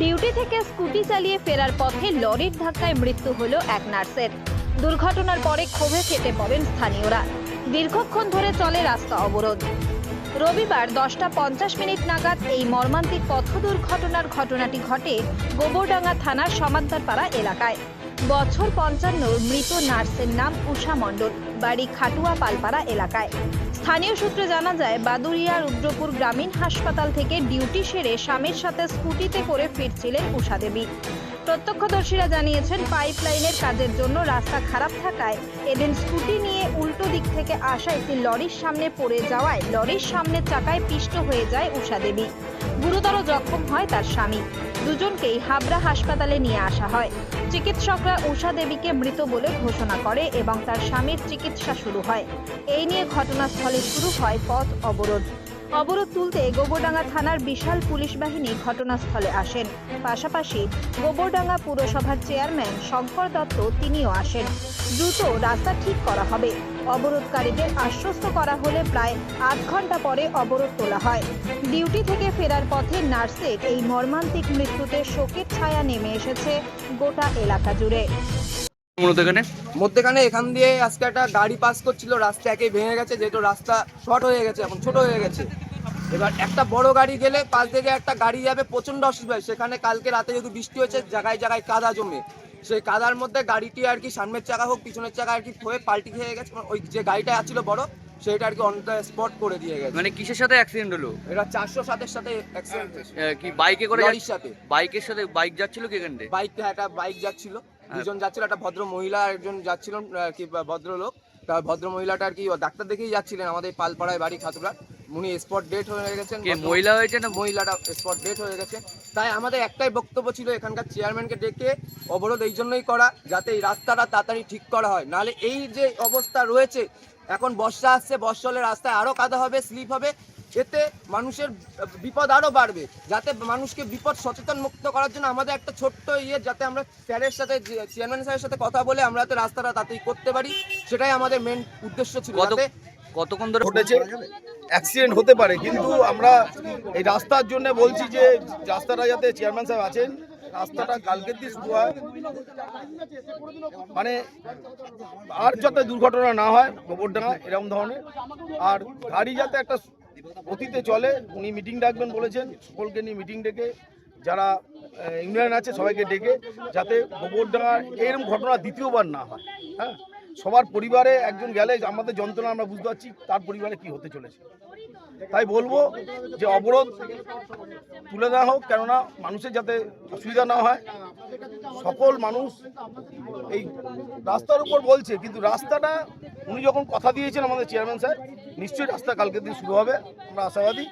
Duty থেকে scooty চালিয়ে ফেরার পথে লরির ধাক্কায় মৃত্যু হলো এক নার্সের। দুর্ঘটনার পরে ক্ষোভে ফেটে পড়েন স্থানীয়রা। দীর্ঘক্ষণ ধরে চলে রাস্তা অবরোধ। রবিবার দশটা পঞ্চাশ মিনিট নাগাদ এই মর্মান্তিক পথ দুর্ঘটনার ঘটনাটি ঘটে গোবরডাঙ্গা থানার সমাদ্দারপাড়া এলাকায়। বছর পঞ্চান্ন মৃত নার্সের নাম উষা মণ্ডল, বাড়ি খাটুয়া পালপাড়া এলাকায়। স্থানীয় সূত্রে জানা যায় বাদুরিয়া রুদ্রপুর গ্রামীণ হাসপাতাল থেকে ডিউটি সেরে স্বামীর সাথে স্কুটিতে করে ফিরছিলেন উষা দেবী। প্রত্যক্ষদর্শীরা জানিয়েছেন, পাইপলাইনের কাজের জন্য রাস্তা খারাপ থাকায় এদিন স্কুটি নিয়ে উল্টো দিক থেকে আসা একটি লরির সামনে পড়ে যাওয়ায় লরির সামনের চাকায় পিষ্ট হয়ে যায় উষা দেবী। গুরুতর জখম হয় তার স্বামী। দুজনকেই হাবড়া হাসপাতালে নিয়ে আসা হয়। চিকিৎসকরা উষা দেবীকে মৃত বলে ঘোষণা করে এবং তার স্বামীর চিকিৎসা শুরু হয়। এই নিয়ে ঘটনাস্থলে শুরু হয় পথ অবরোধ। অবরোধ তুলতে গোবরডাঙ্গা থানার বিশাল পুলিশ বাহিনী ঘটনাস্থলে আসেন। পাশাপাশি গোবরডাঙ্গা পুরসভার চেয়ারম্যান শঙ্কর দত্ত তিনিও আসেন। দ্রুত রাস্তা ঠিক করা হবে। অবরোধকারীদের আশ্বস্ত করা হলে প্রায় আধ ঘণ্টা পরে অবরোধ তোলা হয়। ডিউটি থেকে ফেরার পথে নার্সের এই মর্মান্তিক মৃত্যুতে শোকের ছায়া নেমে এসেছে গোটা এলাকা জুড়ে। মূলত এখানে মধ্যেখানে এখান দিয়ে আজকে একটা গাড়ি পাস করছিল রাস্তা একেই ভেঙে গেছে যেহেতু রাস্তা শর্ট হয়ে গেছে এখন ছোট হয়ে গেছে। এবার একটা বড় গাড়ি গেলে পাশ থেকে একটা গাড়ি যাবে প্রচণ্ড অসুবিধা সেখানে কালকে রাতে যেহেতু বৃষ্টি হয়েছে জায়গায় জায়গায় কাদা জমে। সেই কাদার মধ্যে গাড়িটি আর কি সামনের চাকা হোক পিছনের চাকা আর কি হয়ে পাল্টি খেয়ে গেছে ওই যে গাড়িটা আছিল বড় সেটা আর কি অন দ্য স্পট করে দিয়ে গেছে। মানে কিসের সাথে অ্যাক্সিডেন্ট হলো? এটা চারশো সাতের সাথে অ্যাক্সিডেন্ট কি বাইকে করে যাচ্ছ- সাথে। বাইকের সাথে বাইক যাচ্ছিল কি এখান বাইক একটা বাইক যাচ্ছিল। দুজন যাচ্ছিল একটা ভদ্র মহিলা একজন যাচ্ছিল কি ভদ্রলোক। তা ভদ্র মহিলাটা আর কি ডাক্তার দেখেই যাচ্ছিলেন আমাদের পালপাড়ায় বাড়ি খাতুরা। উনি স্পট ডেট হয়ে গেছেন মহিলা হয়েছে না? মহিলাটা স্পট ডেট হয়ে গেছে। তাই আমাদের একটাই বক্তব্য ছিল এখানকার চেয়ারম্যানকে ডেকে অবরোধ এই জন্যই করা যাতে এই রাস্তাটা তাড়াতাড়ি ঠিক করা হয়। নাহলে এই যে অবস্থা রয়েছে এখন বর্ষা আসছে বর্ষা হলে রাস্তায় আরও কাদা হবে স্লিপ হবে। এতে মানুষের বিপদ আরও বাড়বে যাতে মানুষকে বিপদ সচেতন মুক্ত করার জন্য আমাদের একটা ছোট্ট ইয়ে যাতে আমরা স্যারের সাথে চেয়ারম্যান স্যারের সাথে কথা বলে আমরা যাতে রাস্তাটা তাড়াতাড়ি করতে পারি সেটাই আমাদের মেন উদ্দেশ্য ছিল। যাতে কতক্ষণ ধরে ঘটেছে? অ্যাক্সিডেন্ট হতে পারে কিন্তু আমরা এই রাস্তার জন্য বলছি যে রাস্তাটা যাতে চেয়ারম্যান সাহেব আছেন রাস্তাটা কালকের দিয়ে শুরু হয়। মানে আর যাতে দুর্ঘটনা না হয় গোবরডাঙ্গা এরকম ধরনের। আর গাড়ি যাতে একটা অতীতে চলে, উনি মিটিং ডাকবেন বলেছেন, সকলকে নিয়ে মিটিং ডেকে, যারা ইউনিয়ন আছে সবাইকে ডেকে, যাতে গোবরডাঙ্গার এরকম ঘটনা দ্বিতীয়বার না হয় হ্যাঁ? সবার পরিবারে একজন গেলে, আমাদের যন্ত্রণা আমরা বুঝতে পারছি, তার পরিবারে কি হতে চলেছে। তাই বলব যে অবরোধ তুলে দেওয়া হোক, কেননা মানুষের যাতে অসুবিধা না হয়, সকল মানুষ এই রাস্তার উপর বলছে, কিন্তু রাস্তাটা, উনি যখন কথা দিয়েছেন আমাদের চেয়ারম্যান স্যার নিশ্চয়ই রাস্তা কালকের দিন শুরু হবে। আমরা আশাবাদী।